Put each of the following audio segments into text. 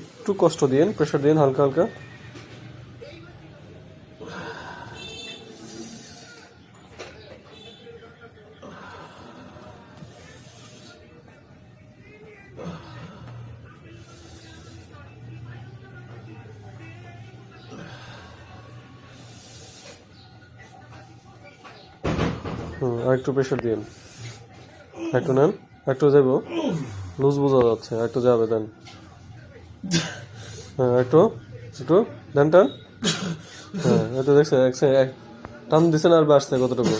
একটু কষ্ট দিন প্রেশার দিন হালকা হালকা। হুম, আর একটু প্রেশার দিন একটু নেন, একটু যাইব। লুজ বোঝা যাচ্ছে, একটু যাবে দেন। হ্যাঁ একটু একটু দেন টান হ্যাঁ এটা দেখছে এক টান দিছেন আর বাড়ছে কতটুকু?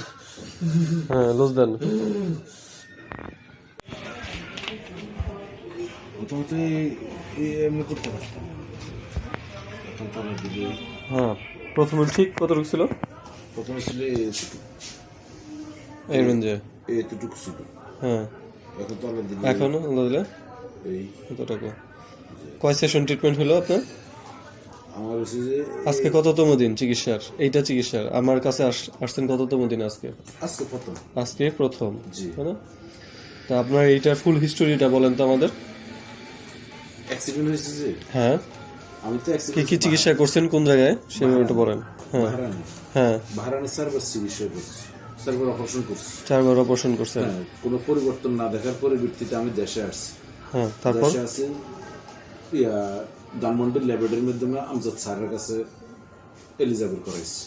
হ্যাঁ লুজ দেন। প্রথমত এমনি করতে পারতাম। হ্যাঁ প্রথমে ঠিক কতটুকু ছিল? প্রথমে ছিল এই রেঞ্জে এতটুকু ছিল। হ্যাঁ। এখন তো দিকে এখন আল্লাহ দিলে? এই। কতটুকু? কয় সেশন ট্রিটমেন্ট হলো আপনার? আমার হচ্ছে যে আজকে কততম দিন চিকিৎসার? এইটা চিকিৎসার। আমার কাছে আসছেন কততম দিন আজকে? আজকে প্রথম। আজকে প্রথম জি। তাই না? তা আপনার এইটার ফুল হিস্টোরিটা বলেন তো আমাদের। অ্যাক্সিডেন্ট হয়েছে যে? হ্যাঁ। আমি তো কি কি চিকিৎসা করছেন কোন জায়গায়? সেভাবে একটু বলেন। হ্যাঁ। হ্যাঁ। ভাড়ানি সার্ভিস চিকিৎসা করছি। সার্ভার অপারেশন করছি। চারবার অপারেশন করছেন। হ্যাঁ কোনো পরিবর্তন না দেখার পরিবর্তিতে আমি দেশে আসছি। হ্যাঁ তারপর? দেশে ইয়া ধানমন্ডির ল্যাবরেটরির মাধ্যমে আমজাদ স্যারের কাছে এলিজাবেল করাইছি।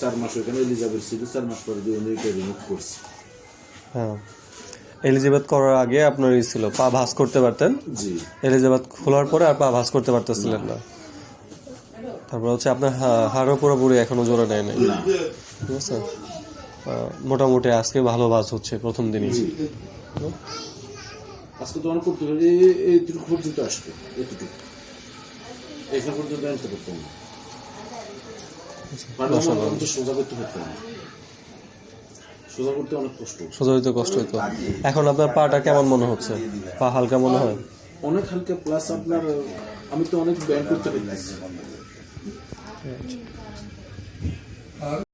চার মাস ওইখানে এলিজাবেল ছিল চার মাস পরে দিয়ে এটা রিমুভ করছি হ্যাঁ। এলিজাবেথ করার আগে আপনার ই ছিল পা ভাঁজ করতে পারতেন? জি। এলিজাবেথ খোলার পরে আর পা ভাঁজ করতে পারতেছিলেন না। তারপর হচ্ছে আপনার হাড়ও পুরোপুরি এখনও জোরে নেয় নাই। ঠিক আছে? মোটামুটি আজকে ভালো ভাঁজ হচ্ছে প্রথম দিনই। আজকে তো তোমার করতে এই- এইটুকু পর্যন্ত আসবে এতটুকু। এখান পর্যন্ত আনতে পারতাম না। মানে আমি তো সোজা করতে পারতাম না। সোজা করতে অনেক কষ্ট সোজা হইতে কষ্ট হইতো। এখন আপনার পাটা কেমন মনে হচ্ছে? পা হালকা মনে হয়? অনেক হালকা প্লাস আপনার আমি তো অনেক ব্যায়াম করতে পারতেছি।